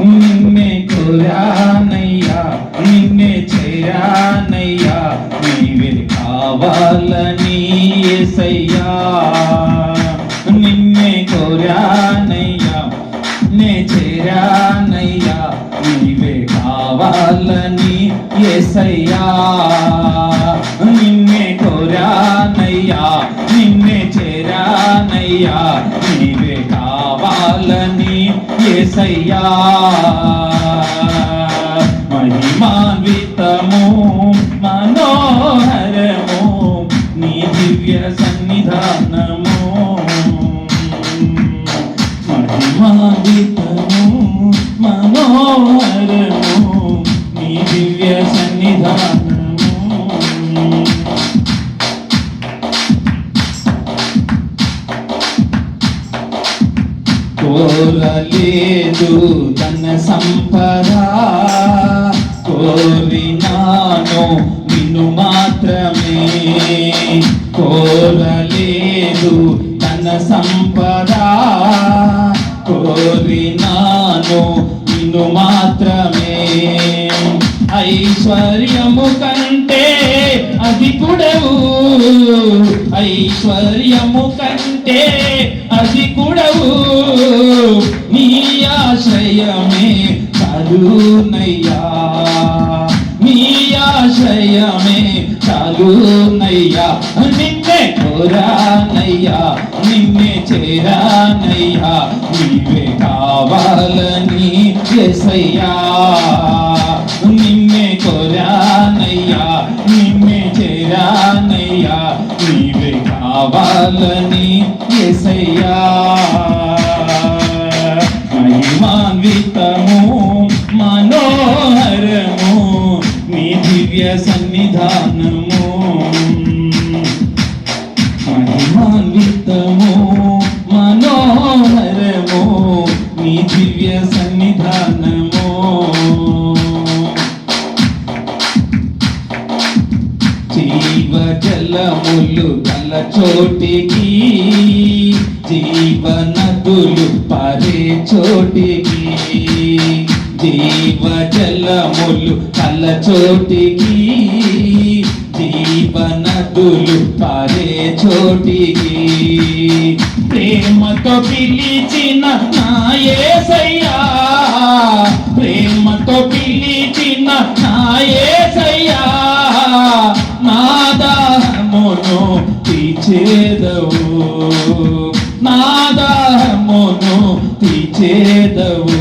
నిన్నే కోరానయ్యా నిన్నే చేరానయ్యా నీవే కావాలని ఎసయ్యా నిన్నే కోరానయ్యా నే చేరానయ్యా నీవే కావాలని ఎసయ్యా నిన్నే చేరానయ్యా నీవే కావాలని ఏసయ్యా. మహిమాన్వితము మనోహరము నీ దివ్య సన్నిధానము. మహిమాన్వితము మనోహరము నీ దివ్య సన్నిధానము. కోరలేదు తన సంపద. కోరినాను నిన్ను మాత్రమే. కోరలేదు తన సంపద. కోరినాను నిన్ను మాత్రమే. ఐశ్వర్యము కంటే అది కూడవు. ఐశ్వర్యము కంటే అది కూడవు. నీ ఆశ్రయమే చదువునయ్యా నీ ఆశ్రయమే చదువునయ్యా నిన్నే కోరానయ్యా. నిన్నే చేరానయ్యా. నీవే కావాలని ఎసయ్యా. నిన్నే చేరానయ్యా నీవే కావాలని ఎసయ్యా మహిమాన్వితము మనోహరము నీ దివ్య సన్నిధానము. జలములు కల చోటికి జీవనదులు పరే చోటికి జీవ జలములు కల చోటికి జీవనదులు పరే చోటికి. ప్రేమతో పిలిచిన నా యేసయ్యా ప్రేమతో పిలిచిన నాయే తీర్చేదవు నా దాహమును తీర్చేదవు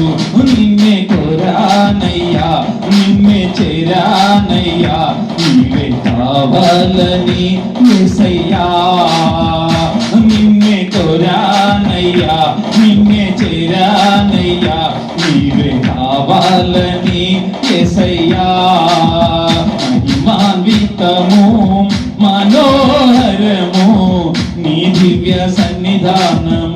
నిన్నే కోరానయ్యా నిన్నే చేరానయ్యా నీవే కావాలని ఎసయ్యా నిన్నే కొరానయ్యా నిన్నే చేరానయ్యా నీవే కావాలని ఎసయ్యా మహిమాన్వితము మన నీ దివ్య సన్నిధానము